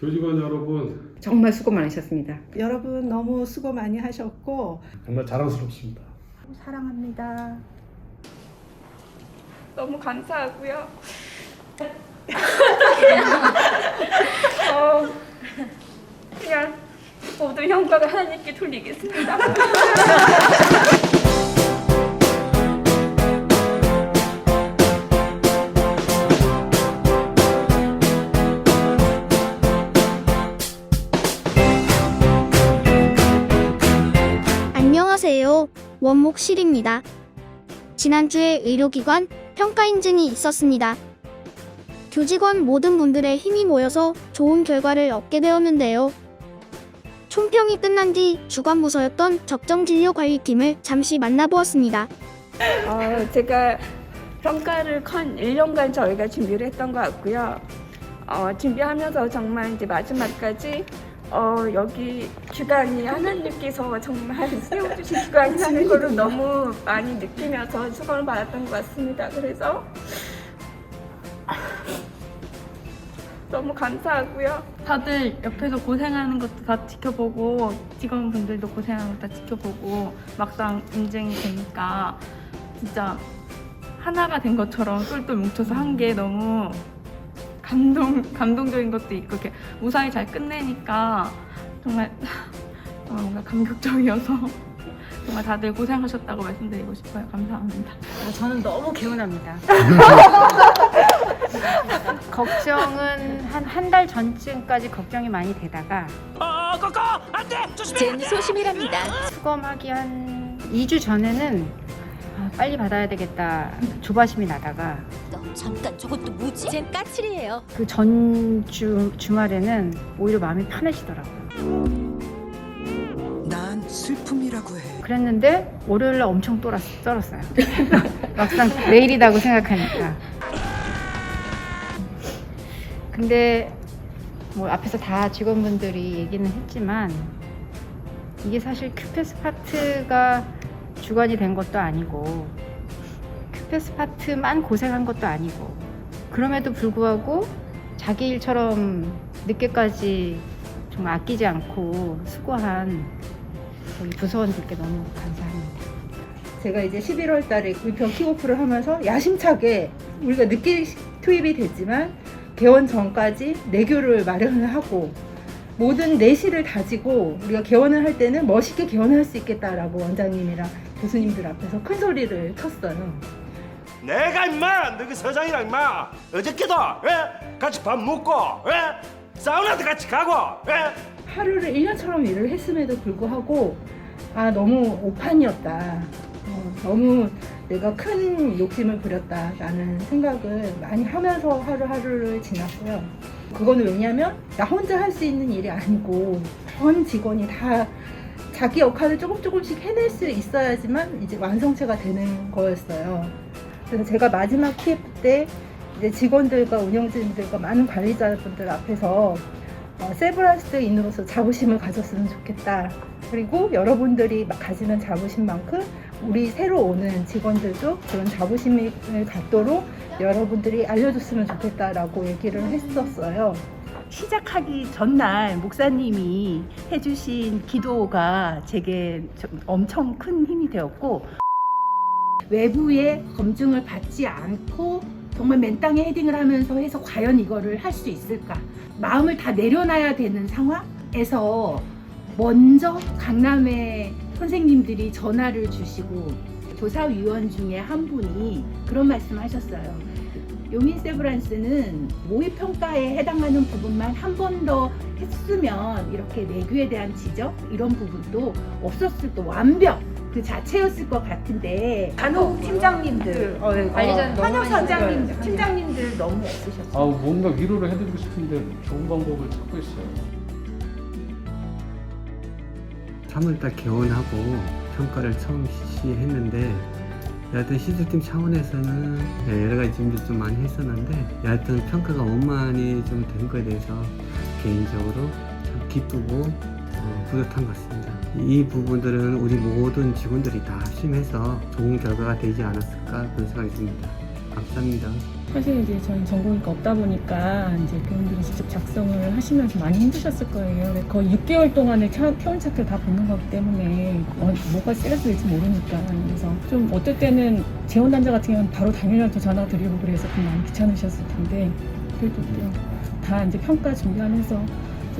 교직원 여러분 정말 수고 많으셨습니다. 여러분 너무 수고 많이 하셨고 정말 자랑스럽습니다. 사랑합니다. 너무 감사하고요. 어, 그냥 모든 영광을 하나님께 돌리겠습니다. 원목실입니다. 지난주에 의료기관 평가 인증이 있었습니다. 교직원 모든 분들의 힘이 모여서 좋은 결과를 얻게 되었는데요. 총평이 끝난 뒤 주관부서였던 적정진료관리팀을 잠시 만나보았습니다. 어, 제가 평가를 한 1년간 저희가 준비를 했던 것 같고요. 어, 준비하면서 정말 이제 마지막까지 어, 여기 주관이 하나님께서 정말 세워주신 주관이라는 거를 너무 많이 느끼면서 수건을 받았던 것 같습니다. 그래서 너무 감사하고요. 다들 옆에서 고생하는 것도 다 지켜보고 직원분들도 고생하는 거다 지켜보고 막상 인증이 되니까 진짜 하나가 된 것처럼 똘똘 뭉쳐서 한 게 너무 감동 감동적인 것도 있고 이렇게 무사히 잘 끝내니까 정말 정말 뭔가 감격적이어서 정말 다들 고생하셨다고 말씀드리고 싶어요. 감사합니다. 저는 너무 개운합니다. 걱정은 한 한 달 전쯤까지 걱정이 많이 되다가 젠 소심이랍니다. 수검하기 한 2주 전에는 아, 빨리 받아야 되겠다 조바심이 나다가 너 잠깐 저것도 뭐지? 젠 까칠이에요. 그 전주 주말에는 오히려 마음이 편해지더라고요. 난 슬픔이라고 해. 그랬는데 월요일 날 엄청 똘았, 떨었어요. 막상 내일이라고 생각하니까. 근데 뭐 앞에서 다 직원분들이 얘기는 했지만 이게 사실 큐페스 파트가 주관이 된 것도 아니고 큐페스 파트만 고생한 것도 아니고 그럼에도 불구하고 자기 일처럼 늦게까지 정말 아끼지 않고 수고한 우리 부서원들께 너무 감사합니다. 제가 이제 11월 달에 불평 킥오프를 하면서 야심차게 우리가 늦게 투입이 됐지만 개원 전까지 내교를 마련을 하고 모든 내실을 다지고 우리가 개원을 할 때는 멋있게 개원할 수 있겠다라고 원장님이랑 교수님들 앞에서 큰 소리를 쳤어요. 내가 임마 너희 서장이랑 임마 어저께도 예? 같이 밥 먹고 예? 사우나도 같이 가고 예? 하루를 1년처럼 일을 했음에도 불구하고 아 너무 오판이었다. 어, 너무 내가 큰 욕심을 부렸다라는 생각을 많이 하면서 하루하루를 지났고요. 그거는 왜냐면 나 혼자 할 수 있는 일이 아니고 전 직원이 다 자기 역할을 조금 조금씩 해낼 수 있어야지만 이제 완성체가 되는 거였어요. 그래서 제가 마지막 TF 때 이제 직원들과 운영진들과 많은 관리자분들 앞에서 어, 세브란스 인으로서 자부심을 가졌으면 좋겠다. 그리고 여러분들이 막 가지는 자부심만큼 우리 새로 오는 직원들도 그런 자부심을 갖도록 여러분들이 알려줬으면 좋겠다라고 얘기를 했었어요. 시작하기 전날 목사님이 해주신 기도가 제게 좀 엄청 큰 힘이 되었고 외부의 검증을 받지 않고 정말 맨땅에 헤딩을 하면서 해서 과연 이거를 할 수 있을까 마음을 다 내려놔야 되는 상황에서 먼저 강남의 선생님들이 전화를 주시고 조사위원 중에 한 분이 그런 말씀을 하셨어요. 요민 세브란스는 모의 평가에 해당하는 부분만 한 번 더 했으면 이렇게 내규에 대한 지적 이런 부분도 없었을 거 완벽 그 자체였을 것 같은데 간혹 팀장님들, 어, 관리자는 너무 현역 많이 팀장님, 팀장님들 너무 없으셨어요. 아 뭔가 위로를 해드리고 싶은데 좋은 방법을 찾고 있어요. 3월달 개원하고 평가를 처음 실시했는데 여하튼 시술팀 차원에서는 네, 여러 가지 준비를 좀 많이 했었는데 여하튼 평가가 원만히 좀 된 거에 대해서 개인적으로 참 기쁘고 어, 뿌듯한 것 같습니다. 이 부분들은 우리 모든 직원들이 다 합심해서 좋은 결과가 되지 않았을까 그런 생각이 듭니다. 감사합니다. 사실 이제 저희 전공의가 없다 보니까 이제 교원들이 직접 작성을 하시면서 많이 힘드셨을 거예요. 거의 6개월 동안의 차, 표현 차트를 다 보는 거기 때문에 어, 뭐가 될지 모르니까 그래서 좀 어떨 때는 재원 단자 같은 경우는 바로 당일날 전화 드리고 그래서 좀 많이 귀찮으셨을 텐데 그래도 또 다 이제 평가 준비하면서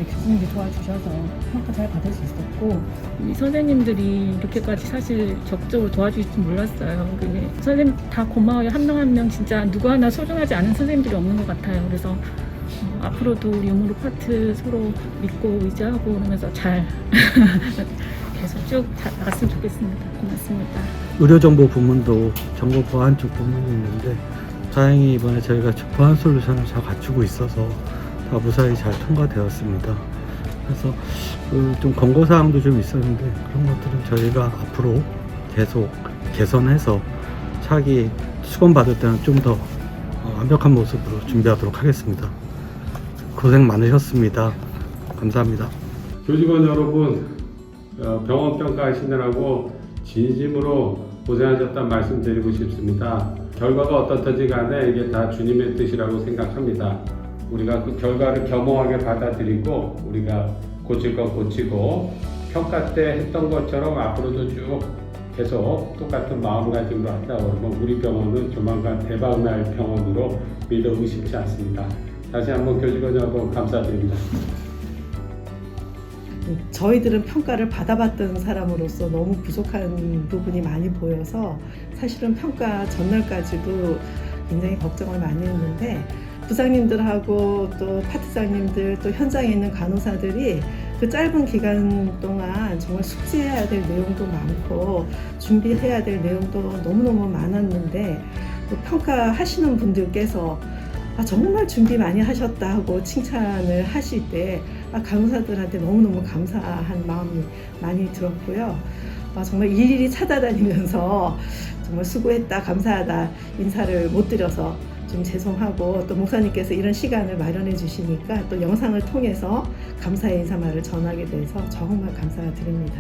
이제 교수님들이 도와주셔서 평가 잘 받을 수 있었고 이 선생님들이 이렇게까지 사실 적극적으로 도와주실 줄 몰랐어요. 선생님 다 고마워요. 한명 한 명 진짜 누구 하나 소중하지 않은 선생님들이 없는 것 같아요. 그래서 어, 앞으로도 우리 음으로 파트 서로 믿고 의지하고 그러면서 잘 계속 쭉 자- 나갔으면 좋겠습니다. 고맙습니다. 의료정보 부문도 정보 보안 쪽 부문이 있는데 다행히 이번에 저희가 보안 솔루션을 잘 갖추고 있어서 다 무사히 잘 통과되었습니다. 그래서 그좀 권고사항도 좀 있었는데 그런 것들은 저희가 앞으로 계속 개선해서 차기 수건 받을 때는 좀더 어, 완벽한 모습으로 준비하도록 하겠습니다. 고생 많으셨습니다. 감사합니다. 교직원 여러분, 어, 병원 평가 하시느라고 진심으로 고생하셨다는 말씀 드리고 싶습니다. 결과가 어떻든지 간에 이게 다 주님의 뜻이라고 생각합니다. 우리가 그 결과를 겸허하게 받아들이고 우리가 고칠 건 고치고 평가 때 했던 것처럼 앞으로도 쭉 계속 똑같은 마음가짐으로 한다 그러면 우리 병원은 조만간 대박날 병원으로 믿어 의심치 않습니다. 다시 한번 교직원 여러분 감사드립니다. 저희들은 평가를 받아봤던 사람으로서 너무 부족한 부분이 많이 보여서 사실은 평가 전날까지도 굉장히 걱정을 많이 했는데 부장님들하고 또 파트장님들 또 현장에 있는 간호사들이 그 짧은 기간 동안 정말 숙지해야 될 내용도 많고 준비해야 될 내용도 너무너무 많았는데 또 평가하시는 분들께서 아, 정말 준비 많이 하셨다 하고 칭찬을 하실 때 아, 간호사들한테 너무너무 감사한 마음이 많이 들었고요. 아, 정말 일일이 찾아다니면서 정말 수고했다, 감사하다 인사를 못 드려서 좀 죄송하고 또 목사님께서 이런 시간을 마련해 주시니까 또 영상을 통해서 감사의 인사말을 전하게 돼서 정말 감사드립니다.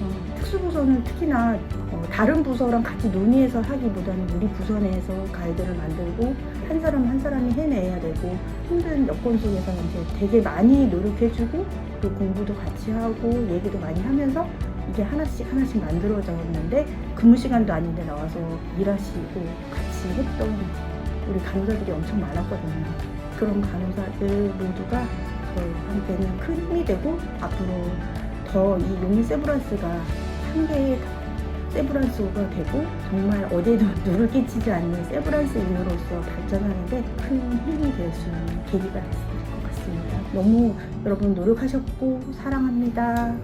어, 특수부서는 특히나 어, 다른 부서랑 같이 논의해서 하기보다는 우리 부서 내에서 가이드를 만들고 한 사람 한 사람이 해내야 되고 힘든 여건 속에서 이제 되게 많이 노력해주고 또 공부도 같이 하고 얘기도 많이 하면서 이게 하나씩 하나씩 만들어졌는데 근무 시간도 아닌데 나와서 일하시고 같이 했던 우리 간호사들이 엄청 많았거든요. 그런 간호사들 모두가 저한테는 큰 힘이 되고 앞으로 더 이 용인 세브란스가 한계의 세브란스가 되고 정말 어디에도 누를 끼치지 않는 세브란스인으로서 발전하는데 큰 힘이 될 수 있는 계기가 됐을 것 같습니다. 너무 여러분 노력하셨고 사랑합니다.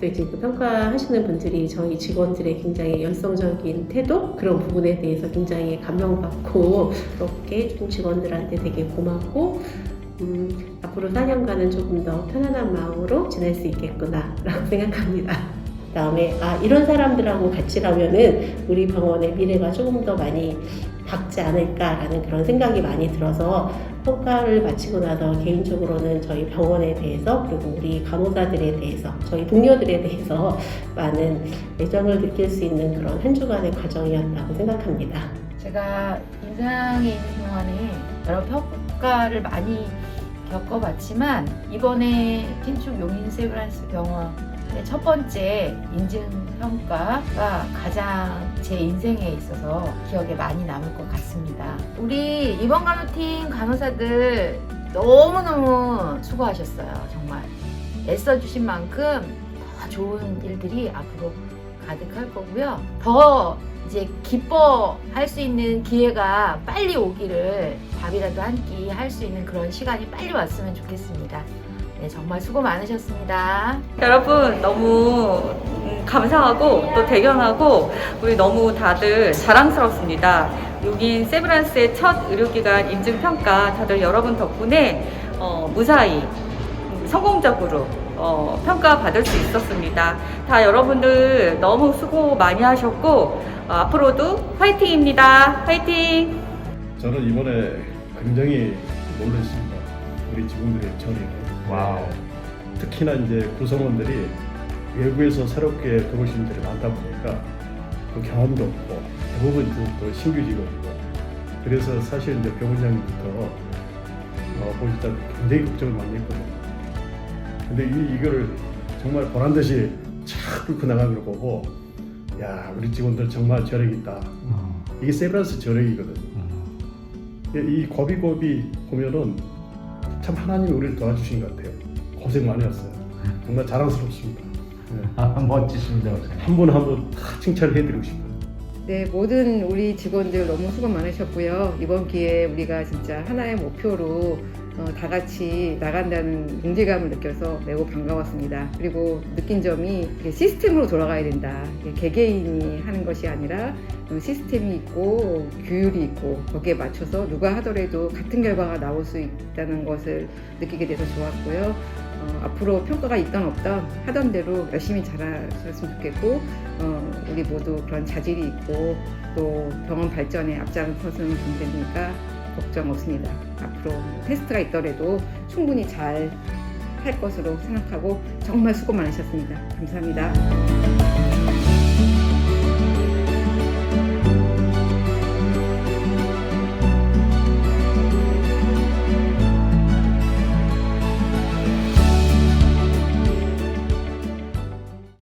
또 이제 그 평가하시는 분들이 저희 직원들의 굉장히 열성적인 태도 그런 부분에 대해서 굉장히 감명받고 그렇게 좀 직원들한테 되게 고맙고 음, 앞으로 4년간은 조금 더 편안한 마음으로 지낼 수 있겠구나라고 생각합니다. 그다음에 아 이런 사람들하고 같이 가면은 우리 병원의 미래가 조금 더 많이 밝지 않을까라는 그런 생각이 많이 들어서 평가를 마치고 나서 개인적으로는 저희 병원에 대해서 그리고 우리 간호사들에 대해서 저희 동료들에 대해서 많은 애정을 느낄 수 있는 그런 한 주간의 과정이었다고 생각합니다. 제가 인상에 있는 동안에 여러 평가를 많이 겪어봤지만 이번에 신축 용인 세브란스 병원의 첫 번째 인증 평가가 가장 제 인생에 있어서 기억에 많이 남을 것 같습니다. 우리 이번 간호팀 간호사들 너무너무 수고하셨어요. 정말 애써주신 만큼 더 좋은 일들이 앞으로 가득할 거고요. 더 이제 기뻐할 수 있는 기회가 빨리 오기를 밥이라도 한 끼 할 수 있는 그런 시간이 빨리 왔으면 좋겠습니다. 네, 정말 수고 많으셨습니다. 여러분 너무 음, 감사하고 또 대견하고 우리 너무 다들 자랑스럽습니다. 여긴 세브란스의 첫 의료기관 인증평가 다들 여러분 덕분에 어, 무사히 음, 성공적으로 어, 평가받을 수 있었습니다. 다 여러분들 너무 수고 많이 하셨고 어, 앞으로도 화이팅입니다. 화이팅! 저는 이번에 굉장히 놀랐습니다. 우리 직원들의 처리를. 와우. 특히나 이제 구성원들이 외부에서 새롭게 들어오신 분들이 많다 보니까 그 경험도 없고 대부분 또 신규 직원이고 그래서 사실 이제 병원장님부터 어, 때 굉장히 걱정을 많이 했거든요. 근데 이, 이거를 정말 보란 듯이 착 뚫고 나가는 걸 보고 야 우리 직원들 정말 저력 있다. 이게 세브란스 저력이거든. 이 고비고비 보면은 참 하나님이 우리를 도와주신 것 같아요. 고생 많이 했어요. 정말 자랑스럽습니다. 멋지십니다. 한 분 한 분 다 칭찬을 해드리고 싶어요. 네, 모든 우리 직원들 너무 수고 많으셨고요. 이번 기회에 우리가 진짜 하나의 목표로 어, 다 같이 나간다는 동질감을 느껴서 매우 반가웠습니다. 그리고 느낀 점이 시스템으로 돌아가야 된다. 개개인이 하는 것이 아니라 어, 시스템이 있고 규율이 있고 거기에 맞춰서 누가 하더라도 같은 결과가 나올 수 있다는 것을 느끼게 돼서 좋았고요. 어, 앞으로 평가가 있던 없던 하던 대로 열심히 잘하셨으면 좋겠고 어, 우리 모두 그런 자질이 있고 또 병원 발전에 앞장서는 분들이니까 걱정 없습니다. 앞으로 테스트가 있더라도 충분히 잘 할 것으로 생각하고 정말 수고 많으셨습니다. 감사합니다.